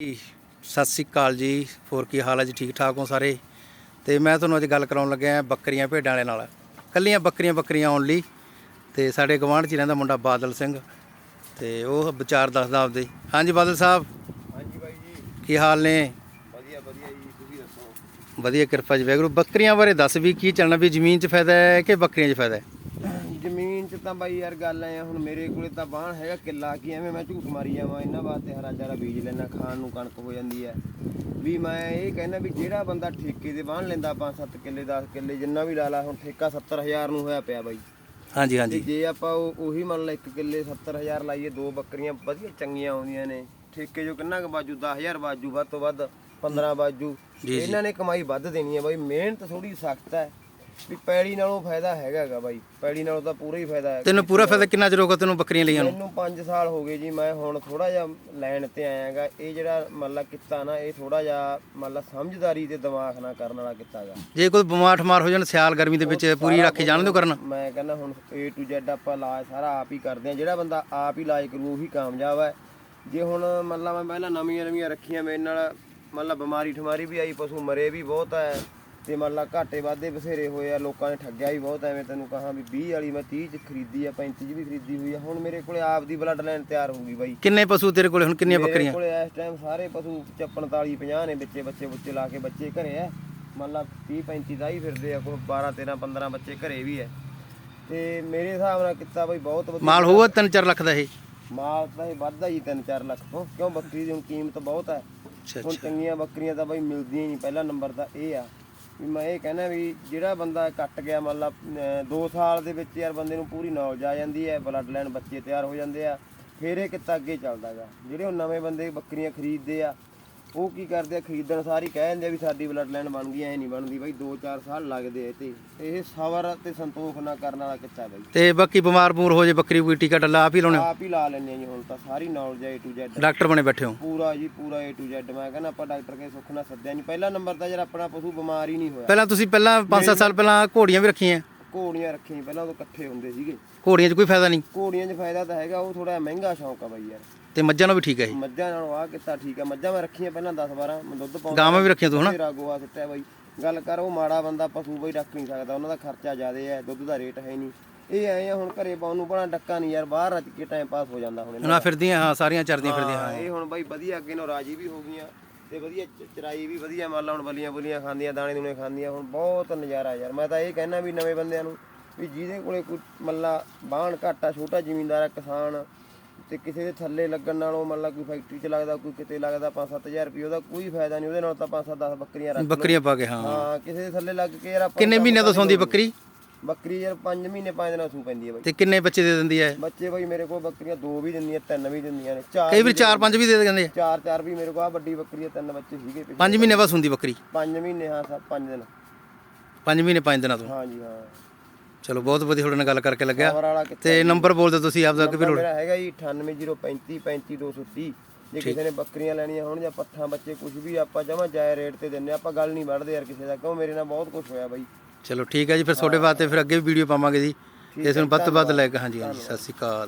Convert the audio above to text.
ਜੀ, ਸਤਿ ਸ੍ਰੀ ਅਕਾਲ ਜੀ। ਹੋਰ ਕੀ ਹਾਲ ਹੈ ਜੀ? ਠੀਕ ਠਾਕ ਹੋ ਸਾਰੇ? ਤੇ ਮੈਂ ਤੁਹਾਨੂੰ ਅੱਜ ਗੱਲ ਕਰਾਉਣ ਲੱਗਿਆ ਬੱਕਰੀਆਂ ਭੇਡਾਂ ਵਾਲੇ ਨਾਲ। ਕੱਲੀਆਂ ਬੱਕਰੀਆਂ ਬੱਕਰੀਆਂ ਆਉਣ ਲਈ ਤੇ ਸਾਡੇ ਗਵਾਂਢ 'ਚ ਰਹਿੰਦਾ ਮੁੰਡਾ ਬਾਦਲ ਸਿੰਘ। ਤੇ ਉਹ ਵਿਚਾਰ ਦੱਸਦਾ ਆਪਦੇ। ਹਾਂਜੀ ਬਾਦਲ ਸਾਹਿਬ। ਹਾਂਜੀ ਬਾਈ ਜੀ। ਕੀ ਹਾਲ ਨੇ? ਵਧੀਆ ਵਧੀਆ ਜੀ। ਤੁਸੀਂ ਦੱਸੋ? ਵਧੀਆ ਕਿਰਪਾ ਜੀ ਵੈਗਰੂ ਬੱਕਰੀਆਂ ਬਾਰੇ ਦੱਸ ਵੀ ਕੀ ਚੱਲਣਾ ਵੀ ਜ਼ਮੀਨ 'ਚ ਫਾਇਦਾ ਹੈ ਕਿ ਬੱਕਰੀਆਂ 'ਚ ਫਾਇਦਾ ਹੈ? 'ਚ ਤਾਂ ਬਾਈ ਯਾਰ ਗੱਲ ਐ ਹੁਣ ਮੇਰੇ ਕੋਲੇ ਤਾਂ ਬਾਣ ਹੈਗਾ ਕਿੱਲਾ ਕੀ ਐਵੇਂ ਮੈਂ ਝੂਠ ਮਾਰੀ ਜਾਵਾਂ ਇਹਨਾਂ ਵਾਸਤੇ ਹਰਾ ਚਾਰਾ ਬੀਜ ਲੈਣਾ ਖਾਣ ਨੂੰ ਕਣਕ ਹੋ ਜਾਂਦੀ ਐ। ਵੀ ਮੈਂ ਇਹ ਕਹਿੰਦਾ ਵੀ ਜਿਹੜਾ ਬੰਦਾ ਠੇਕੇ ਤੇ ਬਾਣ ਲੈਂਦਾ 5-7 ਕਿੱਲੇ 10 ਕਿੱਲੇ ਜਿੰਨਾ ਵੀ ਲਾ ਲਾ ਹੁਣ ਠੇਕਾ 70000 ਨੂੰ ਹੋਇਆ ਪਿਆ ਬਾਈ। ਹਾਂਜੀ ਹਾਂਜੀ। ਜੇ ਆਪਾਂ ਉਹ- ਉਹੀ ਮੰਨ ਲਾ 1 ਕਿੱਲੇ 70000 ਲਾਈਏ ਦੋ ਬੱਕਰੀਆਂ ਵਧੀਆ ਚੰਗੀਆਂ ਆਉਂਦੀਆਂ ਨੇ ਠੇਕੇ ਜੋ ਕਿੰਨਾ ਕੁ ਬਾਜੂ 10000 ਬਾਜੂ ਵੱਧ ਤੋਂ ਵੱਧ 15 ਬਾਜੂ। ਇਹਨਾਂ ਨੇ ਕਮਾਈ ਵੱਧ ਦੇਣੀ ਹੈ ਬਾਈ ਮਿਹਨਤ ਥੋੜੀ ਸਖਤ ਹੈ ਵੀ ਪੈੜੀ ਨਾਲੋਂ ਫਾਇਦਾ ਹੈਗਾ ਹੈਗਾ ਬਾਈ ਪੈੜੀ ਨਾਲੋਂ ਤਾਂ ਪੂਰਾ ਹੀ ਫਾਇਦਾ ਹੈ। ਤੈਨੂੰ ਪੂਰਾ ਫਾਇਦਾ ਕਿੰਨਾ ਚਿਰ ਹੋ ਗਿਆ ਤੈਨੂੰ ਬੱਕਰੀਆਂ ਲਈਆਂ ਨੂੰ? ਮੈਨੂੰ 5 ਸਾਲ ਹੋ ਗਏ ਜੀ ਮੈਂ ਹੁਣ ਥੋੜਾ ਜਿਹਾ ਲੈਣ ਤੇ ਆਇਆਗਾ ਇਹ ਜਿਹੜਾ ਮੰਨ ਲਾ ਕਿੱਤਾ ਨਾ ਇਹ ਥੋੜਾ ਜਿਹਾ ਮੰਨ ਲਾ ਸਮਝਦਾਰੀ ਤੇ ਦਿਮਾਗ ਨਾਲ ਕਰਨ ਵਾਲਾ ਕਿੱਤਾ ਗਾ ਜੇ ਕੋਈ ਬਿਮਾਰ ਠਮਾਰ ਹੋ ਜਾਣ ਸਿਆਲ ਗਰਮੀ ਦੇ ਵਿੱਚ ਪੂਰੀ ਰਾਖੀ ਜਾਣ ਦਿਓ ਕਰਨ? ਮੈਂ ਕਹਿੰਦਾ ਹੁਣ A to Z ਆਪਾਂ ਇਲਾਜ ਸਾਰਾ ਆਪ ਹੀ ਕਰਦੇ ਆ ਜਿਹੜਾ ਬੰਦਾ ਆਪ ਹੀ ਇਲਾਜ ਕਰੂ ਉਹੀ ਕਾਮਯਾਬ ਹੈ। ਜੇ ਹੁਣ ਮੰਨ ਲਾ ਮੈਂ ਪਹਿਲਾਂ ਨਵੀਆਂ ਨਵੀਆਂ ਰੱਖੀਆਂ ਮੇਰੇ ਨਾਲ ਮੰਨ ਲਾ ਬਿਮਾਰੀ ਠਮਾਰੀ ਵੀ ਆਈ ਪਸ਼ੂ ਮਰੇ ਵੀ ਬਹੁਤ ਹੈ। ਤੇ ਮੰਨ ਲਾ ਘਾਟੇ ਵਾਧੇ ਬਥੇਰੇ ਹੋਏ ਆ ਲੋਕਾਂ ਨੇ ਠੱਗਿਆ ਵੀ ਬਹੁਤ ਐਵੇਂ ਤੈਨੂੰ ਕਹਾਂ ਵੀ 20 ਵਾਲੀ ਮੈਂ 30 ਚ ਖਰੀਦੀ ਆ 35 ਚ ਵੀ ਖਰੀਦੀ ਹੋਈ ਆ ਹੁਣ ਮੇਰੇ ਕੋਲੇ ਆਪ ਦੀ ਬਲੱਡ ਲਾਈਨ ਤਿਆਰ ਹੋ ਗਈ ਬਾਈ। ਕਿੰਨੇ ਪਸ਼ੂ ਤੇਰੇ ਕੋਲੇ ਹੁਣ ਕਿੰਨੀਆਂ ਮੇਰੇ ਬੱਕਰੀਆਂ? ਕੋਲੇ ਇਸ ਟਾਈਮ ਸਾਰੇ ਪਸ਼ੂ 45 50 ਨੇ ਬੱਚੇ ਬੱਚੇ ਬੱਚੇ ਲਾ ਕੇ ਬੱਚੇ ਘਰੇ ਆ। ਮੰਨ ਲਾ 30 35 ਦਾ ਹੀ ਫਿਰਦੇ ਆ ਕੋਈ 12 13 15 ਬੱਚੇ ਘਰੇ ਵੀ ਐ ਤੇ ਮੇਰੇ ਹਿਸਾਬ ਨਾਲ ਕੀਤਾ ਬਈ ਬਹੁਤ ਵਧੀਆ ਮਾਲ ਹੋਊਗਾ 3-4 ਲੱਖ ਦਾ ਇਹ? ਮਾਲ ਤਾਂ ਇਹ ਵੱਧਦਾ ਹੀ 3-4 ਲੱਖ ਤੋਂ ਕਿਉਂ? ਬੱਕਰੀ ਦੀ ਹੁਣ ਕੀਮਤ ਬਹੁਤ ਹੈ ਹੁਣ ਚੰਗੀਆਂ ਬੱਕਰੀਆਂ ਤਾਂ ਬਈ ਮਿਲਦੀਆਂ ਹੀ ਨਹੀਂ ਪਹਿਲਾ ਨੰਬਰ ਤਾਂ ਇਹ ਆ। ਵੀ ਮੈਂ ਇਹ ਕਹਿੰਦਾ ਵੀ ਜਿਹੜਾ ਬੰਦਾ ਕੱਟ ਗਿਆ, ਮੰਨ ਲਾ 2 ਸਾਲ ਦੇ ਵਿੱਚ ਯਾਰ ਬੰਦੇ ਨੂੰ ਪੂਰੀ ਨੌਲੇਜ ਆ ਜਾਂਦੀ ਹੈ ਬਲੱਡ ਲਾਈਨ ਬੱਚੇ ਤਿਆਰ ਹੋ ਜਾਂਦੇ ਆ, ਫਿਰ ਇਹ ਕਿੱਤਾ ਅੱਗੇ ਚੱਲਦਾਗਾ ਜਿਹੜੇ ਉਹ ਨਵੇਂ ਬੰਦੇ ਬੱਕਰੀਆਂ ਖਰੀਦਦੇ ਆ ਉਹ ਕੀ ਕਰਦੇ ਆ ਖਰੀਦਣ ਸਾਰੀ ਕਹਿ ਦਿੰਦੇ ਆ ਵੀ ਸਾਡੀ ਬਲੱਡ ਲਾਈਨ ਬਣ ਗਈ ਐ ਨਹੀਂ ਬਣਦੀ ਬਾਈ 2-4 ਸਾਲ ਲੱਗਦੇ ਇਹ ਤੇ ਇਹ ਸਬਰ ਤੇ ਸੰਤੋਖ ਨਾਲ ਕਰਨ ਵਾਲਾ ਕਿੱਤਾ ਬਾਈ। ਤੇ ਬਾਕੀ ਬਿਮਾਰ ਬੂਰ ਹੋ ਜੇ ਬੱਕਰੀ ਕੋਈ ਟੀਕਾ ਡੱਲਾ ਆਪ ਹੀ ਲਾਉਣੇ। ਆਪ ਹੀ ਲਾ ਲੈਂਦੇ ਆ ਜੀ ਹੁਣ ਤਾਂ ਸਾਰੀ ਨੌਲੇਜ ਆ A to Z ਡਾਕਟਰ ਬਣੇ ਬੈਠੇ ਹੋ। ਪੂਰਾ ਜੀ ਪੂਰਾ A to Z ਮੈਂ ਕਹਿੰਦਾ ਆਪਾਂ ਡਾਕਟਰ ਕੇ ਸੁੱਖ ਨਾਲ ਸੱਦਿਆ ਨਹੀਂ। ਪਹਿਲਾ ਨੰਬਰ ਤਾਂ ਯਾਰ ਆਪਣਾ ਪਸ਼ੂ ਬਿਮਾਰ ਹੀ ਨਹੀਂ ਹੋਇਆ। ਪਹਿਲਾਂ ਤੁਸੀਂ ਪਹਿਲਾਂ 5-7 ਸਾਲ ਪਹਿਲਾਂ ਘੋੜੀਆਂ ਵੀ ਰੱਖੀਆਂ। ਘੋੜੀਆਂ ਰੱਖੀਆਂ ਪਹਿਲਾਂ ਉਦੋਂ ਇਕੱਠੇ ਹੁੰਦੇ ਸੀਗੇ। ਘੋੜੀਆਂ 'ਚ ਕੋਈ ਫਾਇਦਾ ਨਹੀਂ। ਘੋੜੀਆਂ 'ਚ ਫਾਇਦਾ ਤਾਂ ਹੈਗਾ ਉਹ ਥੋੜਾ ਮਹਿੰਗਾ ਸ਼ੌਂਕ ਆ ਬਾਈ ਯਾਰ। ਤੇ ਮੱਝਾਂ ਨੂੰ ਵੀ ਠੀਕ ਹੈ ਇਹ? ਮੱਝਾਂ ਨਾਲੋਂ ਆ ਕਿੱਤਾ ਠੀਕ ਆ ਮੱਝਾਂ ਮੈਂ ਰੱਖੀਆਂ ਪਹਿਲਾਂ 10 12 ਮੈਂ ਦੁੱਧ ਪਾਉਂਦਾ ਗਾਵਾਂ ਵੀ ਰੱਖੀਆਂ ਤੂੰ ਹਨਾ? ਤੇਰਾ ਗੋਆ ਸਿੱਟਿਆ ਬਾਈ। ਗੱਲ ਕਰ ਉਹ ਮਾੜਾ ਬੰਦਾ ਪਸ਼ੂ ਬਈ ਰੱਖ ਨਹੀਂ ਸਕਦਾ। ਉਹਨਾਂ ਦਾ ਖਰਚਾ ਜ਼ਿਆਦੇ ਹੈ ਦੁੱਧ ਦਾ ਰੇਟ ਹੈ ਨਹੀਂ। ਇਹ ਐ ਆ ਹੁਣ ਘਰੇ ਪਾਉਣ ਨੂੰ ਬਣਾ ਡੱਕਾ ਨਹੀਂ ਯਾਰ ਬਾਹਰ ਰੱਜ ਕੇ ਟਾਈਮ ਪਾਸ ਹੋ ਜਾਂਦਾ ਹੁਣ ਇਹਨਾਂ ਨਾ ਫਿਰਦੀਆਂ ਹਾਂ ਸਾਰੀਆਂ ਚਰਦੀਆਂ ਫਿਰਦੀਆਂ ਹਾਂ, ਇਹ ਹੁਣ ਬਾਈ ਵਧੀਆ ਅੱਗੇ ਨੂੰ ਰਾਜੀ ਵੀ ਹੋ ਗਈਆਂ। ਤੇ ਵਧੀਆ ਚ- ਚਰਾਈ ਵੀ ਵਧੀਆ ਮੰਨ ਲਾ ਹੁਣ ਬਲੀਆਂ ਬੁਲੀਆਂ ਖਾਂਦੀਆਂ ਦਾਣੇ ਦੂਣੇ ਖਾਂਦੀਆਂ ਹੁਣ ਬਹੁਤ ਨਜ਼ਾਰਾ ਯਾਰ। ਮੈਂ ਤਾਂ ਇਹ ਕਹਿਣਾ ਵੀ ਨਵੇਂ ਬੰਦਿਆਂ ਨੂੰ ਵੀ ਜਿਹਦੇ ਕੋਲੇ ਕੋਈ ਮੱਲਾ ਬਾਹਣ ਘਾਟਾ ਛੋਟਾ ਜ਼ਿਮੀਂਦਾਰ ਆ ਕਿਸਾਨ ਤੇ ਕਿਸੇ ਦੇ ਥੱਲੇ ਲੱਗਣ ਨਾਲੋਂ ਮੰਨ ਲਾ ਕੋਈ ਫੈਕਟਰੀ 'ਚ ਲੱਗਦਾ ਕੋਈ ਕਿਤੇ ਲੱਗਦਾ 5-7000 ਰੁਪਏ ਉਹਦਾ ਕੋਈ ਫਾਇਦਾ ਨਹੀਂ ਉਹਦੇ ਨਾਲ ਤਾਂ 5-10 ਬੱਕਰੀਆਂ ਰੱਖ ਲਓ। ਬੱਕਰੀਆਂ ਪਾ ਕੇ ਹਾਂ। ਹਾਂ ਕਿਸੇ ਦੇ ਥੱਲੇ ਲੱਗ ਕੇ ਯਾਰ ਆਪਾਂ ਕਿੰਨੇ ਮਹੀਨਿਆਂ ਤੋਂ ਸੌਂਦੀ ਬੱਕਰੀ? ਬੱਕਰੀ ਯਾਰ 5 ਮਹੀਨੇ 5 ਦਿਨਾਂ ਸੂ ਪੈਂਦੀ ਹੈ ਬਾਈ। ਤੇ ਕਿੰਨੇ ਬੱਚੇ ਦੇ ਦਿੰਦੀ ਹੈ? ਬੱਚੇ ਬਾਈ ਮੇਰੇ ਕੋਲ ਬੱਕਰੀਆਂ ਦੋ ਵੀ ਦਿੰਦੀਆਂ ਤਿੰਨ ਵੀ ਦਿੰਦੀਆਂ ਨੇ ਚਾਰ ਕਈ ਵਾਰ 4-5 ਵੀ ਦੇ ਦਿੰਦੇ ਚਾਰ ਚਾਰ ਵੀ ਮੇਰੇ ਕੋਲ ਆ ਵੱਡੀ ਬੱਕਰੀ ਆ ਤਿੰਨ ਬੱਚੇ ਸੀਗੇ ਪਿੱਛੇ। 5 ਮਹੀਨੇ ਬਾਅਦ ਹੁੰਦੀ ਬੱਕਰੀ? ਪੰਜ ਮਹੀਨੇ ਹਾਂ ਸਰ ਪੰਜ ਦਿਨ। 5 ਮਹੀਨੇ 5 ਦਿਨਾਂ ਤੋਂ। ਹਾਂ ਜੀ ਹਾਂ। ਚਲੋ ਬਹੁਤ ਵਧੀਆ ਤੁਹਾਡੇ ਨਾਲ ਗੱਲ ਕਰਕੇ ਲੱਗਿਆ। ਪਾਵਰ ਵਾਲਾ ਕਿੱਥੇ ਤੇ ਨੰਬਰ ਬੋਲ ਦਿਓ ਤੁਸੀਂ ਆਪਦਾ ਕਿ ਵੀ ਮੇਰਾ ਹੈਗਾ ਜੀ 98035 35230 ਜੇ ਕਿਸੇ ਨੇ ਬੱਕਰੀਆਂ ਲੈਣੀਆਂ ਹੋਣ ਜਾਂ ਪੱਠਾਂ ਬੱਚੇ ਕੁਝ ਵੀ ਆਪਾਂ ਜਮਾ ਜਾਇ ਰੇਟ ਤੇ ਦਿੰਨੇ ਆਪਾਂ ਗੱਲ ਨਹੀਂ ਵੜਦੇ ਯਾਰ ਕਿਸੇ ਦਾ ਕਿਉਂ? ਮੇਰੇ ਨਾਲ ਬਹੁਤ ਕੁਝ ਹੋਇਆ ਬਾਈ। ਚਲੋ ਠੀਕ ਹੈ ਜੀ ਫਿਰ ਤੁਹਾਡੇ ਵਾਸਤੇ ਫਿਰ ਅੱਗੇ ਵੀ ਵੀਡੀਓ ਪਾਵਾਂਗੇ ਜੀ। ਇਸ ਨੂੰ ਵੱਧ ਤੋਂ ਵੱਧ ਲਾਈਕ ਹਾਂਜੀ ਹਾਂਜੀ ਸਤਿ ਸ਼੍ਰੀ ਅਕਾਲ।